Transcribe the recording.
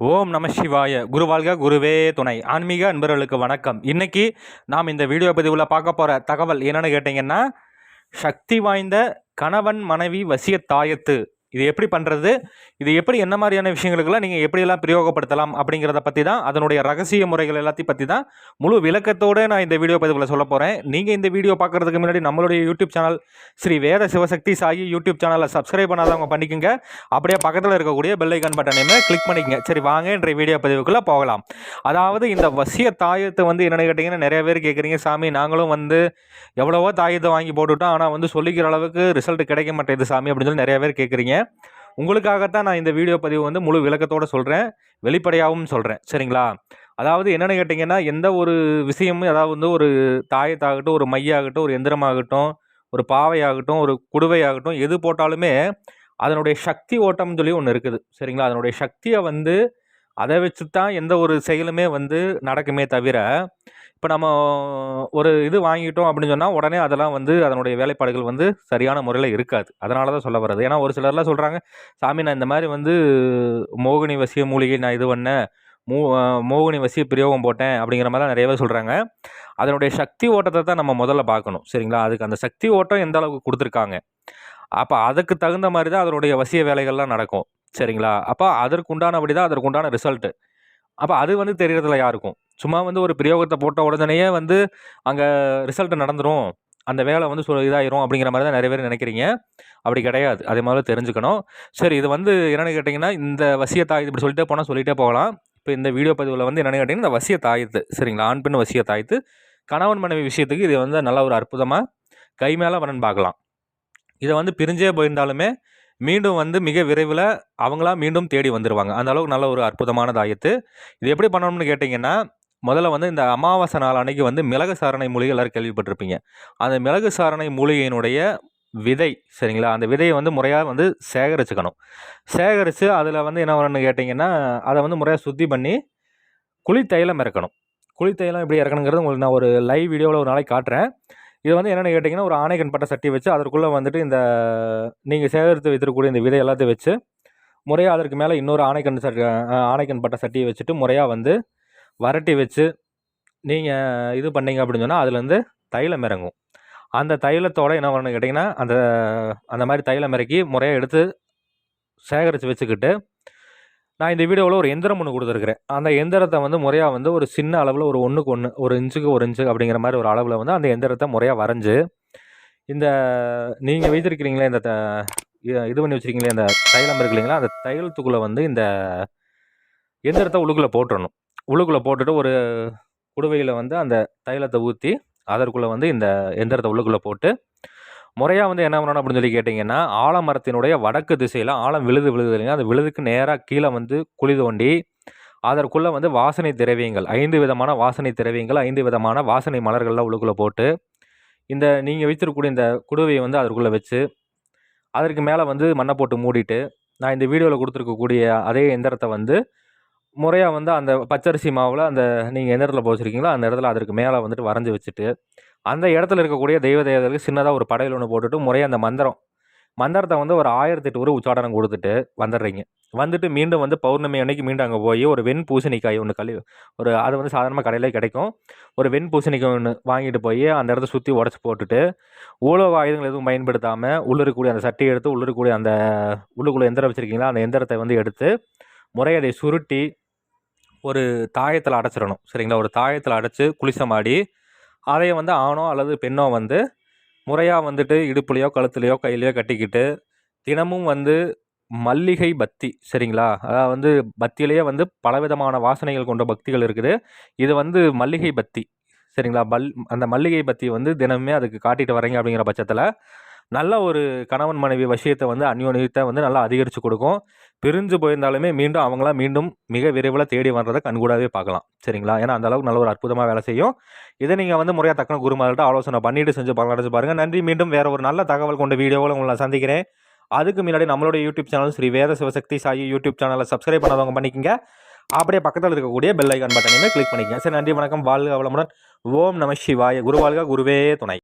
ஓம் நம சிவாய. குருவாழ்க குருவே துணை. ஆன்மீக அன்பர்களுக்கு வணக்கம். இன்றைக்கி நாம் இந்த வீடியோ பதிவில் பார்க்க போகிற தகவல் என்னென்னு கேட்டிங்கன்னா சக்தி வாய்ந்த கணவன் மனைவி வசிய தாயத்து. இது எப்படி பண்ணுறது இது எப்படி என்ன மாதிரியான விஷயங்களுக்கெல்லாம் நீங்கள் எப்படியெல்லாம் பிரயோகப்படுத்தலாம் அப்படிங்கிறத பற்றி தான் அதனுடைய ரகசிய முறைகள் எல்லாத்தையும் பற்றி தான் முழு விளக்கத்தோடு நான் இந்த வீடியோ பதிவில் சொல்ல போகிறேன் நீங்கள் இந்த வீடியோ பார்க்குறதுக்கு முன்னாடி நம்மளுடைய YouTube channel Sri Veda Sivasakthi Sai YouTube சேனலை சப்ஸ்கிரைப் பண்ணாதவங்க பண்ணிக்கோங்க. அப்படியே பக்கத்தில் இருக்கக்கூடிய பெல் ஐக்கான் பட்டனையுமே கிளிக் பண்ணிக்கங்க. சரி வாங்க இன்றைய வீடியோ பதிவுக்குள்ளே போகலாம். அதாவது இந்த வசிய தாயத்தை வந்து என்னென்னு கேட்டிங்கன்னா நிறைய பேர் கேட்குறீங்க சாமி நாங்களும் வந்து எவ்வளவோ தாயத்தை வாங்கி போட்டுவிட்டோம் ஆனால் வந்து சொல்லிக்கிற அளவுக்கு ரிசல்ட் கிடைக்க மாட்டேது சாமி அப்படின்னு சொல்லி நிறைய பேர் கேட்குறீங்க உங்களுக்காகத்தான் நான் இந்த வீடியோ பதிவு வந்து முழு விளக்கத்தோடு சொல்கிறேன் வெளிப்படையாகவும் சொல்கிறேன் சரிங்களா? அதாவது என்னென்னு கேட்டிங்கன்னா எந்த ஒரு விஷயமும் அதாவது வந்து ஒரு தாயத்தாகட்டும் ஒரு மையாகட்டும் ஒரு எந்திரமாகட்டும் ஒரு பாவையாகட்டும் ஒரு குடுவையாகட்டும் எது போட்டாலுமே அதனுடைய சக்தி ஓட்டம்னு சொல்லி ஒன்று இருக்குது. சரிங்களா? அதனுடைய சக்தியை வந்து அதை வச்சு தான் எந்த ஒரு செயலுமே வந்து நடக்குமே தவிர இப்போ நம்ம ஒரு இது வாங்கிட்டோம் அப்படின்னு சொன்னால் உடனே அதெல்லாம் வந்து அதனுடைய வேலைப்பாடுகள் வந்து சரியான முறையில் இருக்காது. அதனால தான் சொல்ல வர்றது. ஏன்னா ஒரு சிலர்லாம் சொல்கிறாங்க சாமி நான் இந்த மாதிரி வந்து மோகினி வசிய மூலிகை நான் இது பண்ணேன். மூ மோகினி வசிய பிரயோகம் போட்டேன். அப்படிங்கிற மாதிரிலாம் நிறையவே சொல்கிறாங்க அதனுடைய சக்தி ஓட்டத்தை தான் நம்ம முதல்ல பார்க்கணும் சரிங்களா? அதுக்கு அந்த சக்தி ஓட்டம் எந்த அளவுக்கு கொடுத்துருக்காங்க? அப்போ அதுக்கு தகுந்த மாதிரி தான் அதனுடைய வசிய வேலைகள்லாம் நடக்கும் சரிங்களா? அப்போ அதற்குண்டான அப்படி தான் அதற்கு உண்டான ரிசல்ட்டு. அப்போ அது வந்து தெரியறதுல யாருக்கும்? சும்மா வந்து ஒரு பிரயோகத்தை போட்ட உடனேயே வந்து அங்கே ரிசல்ட் நடந்துடும் அந்த வேலை வந்து சொல் இதாயிரும் அப்படிங்கிற மாதிரி தான் நிறைய பேர் நினைக்கிறீங்க. அப்படி கிடையாது. அதே மாதிரி தெரிஞ்சுக்கணும். சரி இது வந்து என்னென்னு கேட்டிங்கன்னா இந்த வசிய தாயத்து இப்படி சொல்லிட்டே போனால் சொல்லிகிட்டே போகலாம். இப்போ இந்த வீடியோ பதிவில் வந்து என்னென்னு கேட்டிங்கன்னா இந்த வசிய தாயத்து சரிங்களா? ஆண் பெண் வசிய தாயத்து கணவன் மனைவி விஷயத்துக்கு இது வந்து நல்ல ஒரு அற்புதமாக கை மேலே வரன்னு பார்க்கலாம். இதை வந்து பிரிஞ்சே போயிருந்தாலுமே மீண்டும் வந்து மிக விரைவில் அவங்களாம் மீண்டும் தேடி வந்துடுவாங்க அந்த அளவுக்கு நல்ல ஒரு அற்புதமான தாயத்து. இது எப்படி பண்ணணும்னு கேட்டிங்கன்னா முதல்ல வந்து இந்த அமாவாசை நாள் அன்னைக்கு வந்து மிளகு சாரணை மூலிகை எல்லோரும் கேள்விப்பட்டிருப்பீங்க. அந்த மிளகு சாரணை மூலிகையினுடைய விதை சரிங்களா? அந்த விதையை வந்து முறையாக வந்து சேகரிச்சுக்கணும். சேகரித்து அதில் வந்து என்ன வரணும்னு கேட்டிங்கன்னா அதை வந்து முறையாக சுத்தி பண்ணி குளித்தைலம் இறக்கணும். குளித்தைலம் எப்படி இறக்கணுங்கிறது உங்களுக்கு நான் ஒரு லைவ் வீடியோவில் ஒரு நாளைக்கு காட்டுறேன். இது வந்து என்னென்னு கேட்டிங்கன்னா ஒரு ஆணைக்கண் பட்ட சட்டி வச்சு அதற்குள்ளே வந்துட்டு இந்த நீங்கள் சேகரித்து வைத்திருக்கக்கூடிய இந்த விதை எல்லாத்தையும் வச்சு முறையாக அதற்கு மேலே இன்னொரு ஆணைக்கண் சட்டி ஆணைக்கண் பட்ட சட்டியை வச்சுட்டு முறையாக வந்து வரட்டி வச்சு நீங்கள் இது பண்ணீங்க அப்படின்னு சொன்னால் அதுலேருந்து தைலம் இறங்கும். அந்த தைலத்தோடு என்ன பண்ணணும் கேட்டிங்கன்னா அந்த அந்த மாதிரி தைலம் இறக்கி முறையாக எடுத்து சேகரித்து வச்சுக்கிட்டு நான் இந்த வீடியோவில் ஒரு எந்திரம் ஒன்று கொடுத்துருக்குறேன். அந்த எந்திரத்தை வந்து முறையாக வந்து ஒரு சின்ன அளவில் ஒரு ஒன்றுக்கு ஒன்று ஒரு இன்ச்சுக்கு ஒரு இன்ச்சு அப்படிங்கிற மாதிரி ஒரு அளவில் வந்து அந்த எந்திரத்தை முறையாக வரைஞ்சி இந்த நீங்கள் வைத்திருக்கிறீங்களே இந்த இது பண்ணி வச்சுருக்கீங்களே இந்த தைலம் இருக்கு இல்லைங்களா அந்த தைலத்துக்குள்ளே வந்து இந்த எந்திரத்தை உள்ளுக்குள்ளே போட்டுடணும் உள்ளுக்குள்ளே போட்டுட்டு ஒரு குடுவையில் வந்து அந்த தைலத்தை ஊற்றி அதற்குள்ளே வந்து இந்த எந்திரத்தை உள்ளுக்குள்ளே போட்டு முறையாக வந்து என்ன பண்ணணும் அப்படின்னு சொல்லி கேட்டிங்கன்னா ஆலமரத்தினுடைய வடக்கு திசையில் ஆழம் விழுது விழுது இல்லைங்க அந்த விழுதுக்கு நேராக கீழே வந்து குழி தோண்டி அதற்குள்ளே வந்து வாசனை திரவியங்கள் ஐந்து விதமான வாசனை திரவியங்கள் ஐந்து விதமான வாசனை மலர்கள்லாம் உள்ளுக்குள்ளே போட்டு இந்த நீங்கள் வைத்திருக்கக்கூடிய இந்த குடுவையை வந்து அதற்குள்ளே வச்சு அதற்கு மேலே வந்து மண்ணை போட்டு மூடிட்டு நான் இந்த வீடியோவில் கொடுத்துருக்கக்கூடிய அதே எந்திரத்தை வந்து முறையாக வந்து அந்த பச்சரிசி மாவில் அந்த நீங்கள் எந்த இடத்துல போச்சிருக்கீங்களோ அந்த இடத்துல அதற்கு மேலே வந்துட்டு வரைஞ்சி வச்சுட்டு அந்த இடத்துல இருக்கக்கூடிய தெய்வ தேவதற்கு சின்னதாக ஒரு படையில் ஒன்று போட்டுட்டு முறையாக அந்த மந்திரம் மந்திரத்தை வந்து ஒரு ஆயிரத்தி எட்டு ஒரு உச்சாடனம் கொடுத்துட்டு வந்துடுறீங்க. வந்துட்டு மீண்டும் வந்து பௌர்ணமி அன்னைக்கு மீண்டும் அங்கே போய் ஒரு வெண் பூசணிக்காய் ஒன்று கழி ஒரு அது வந்து சாதாரணமாக கடையிலே கிடைக்கும். ஒரு வெண் பூசணிக்காய் ஒன்று வாங்கிட்டு போய் அந்த இடத்த சுற்றி உடச்சி போட்டுட்டு உலக ஆயுதங்கள் எதுவும் பயன்படுத்தாமல் உள்ளிருக்கக்கூடிய அந்த சட்டியை எடுத்து உள்ளிருக்கக்கூடிய அந்த உள்ளுக்குள்ளே எந்திரம் வச்சுருக்கீங்களா அந்த எந்திரத்தை வந்து எடுத்து முறையதை சுருட்டி ஒரு தாயத்தில் அடைச்சிடணும். சரிங்களா? ஒரு தாயத்தில் அடைச்சி குளிசமாடி அதை வந்து ஆணோ அல்லது பெண்ணோ வந்து முறையாக வந்துட்டு இடுப்புலையோ கழுத்துலையோ கையிலையோ கட்டிக்கிட்டு தினமும் வந்து மல்லிகை பத்தி சரிங்களா? அதாவது வந்து பத்தியிலேயே வந்து பலவிதமான வாசனைகள் கொண்ட பக்திகள் இருக்குது. இது வந்து மல்லிகை பத்தி சரிங்களா? பல் அந்த மல்லிகை பத்தி வந்து தினமே அதுக்கு காட்டிட்டு வரீங்க அப்படிங்கிற பட்சத்தில் நல்ல ஒரு கணவன் மனைவி விஷயத்தை வந்து அந்யோன்யத்தை வந்து நல்லா அதிகரித்து கொடுக்கும். பிரிஞ்சு போயிருந்தாலுமே மீண்டும் அவங்களாம் மீண்டும் மிக விரைவில் தேடி வர்றதை கண்கூடாவே பார்க்கலாம். சரிங்களா? ஏன்னா அந்த அளவுக்கு நல்ல ஒரு அற்புதமாக வேலை செய்யும். இதை நீங்கள் வந்து முறையாக தக்கன குருமார்கிட்ட ஆலோசனை பண்ணிட்டு செஞ்சு பலனடைச்சு பாருங்கள் நன்றி. மீண்டும் வேறு ஒரு நல்ல தகவல் கொண்ட வீடியோவில் உங்களை சந்திக்கிறேன். அதுக்கு முன்னாடி நம்மளுடைய YouTube channel Sri Veda Sivasakthi Sai YouTube சேனலை சப்ஸ்கிரைப் பண்ணாதவங்க பண்ணிக்கங்க. அப்படியே பக்கத்தில் இருக்கக்கூடிய பெல் ஐக்கான் பட்டனையுமே கிளிக் பண்ணிக்கங்க. சரி நன்றி வணக்கம். வாழ்க வளமுடன். ஓம் நம சிவாய. குருவாழ்க குருவே துணை.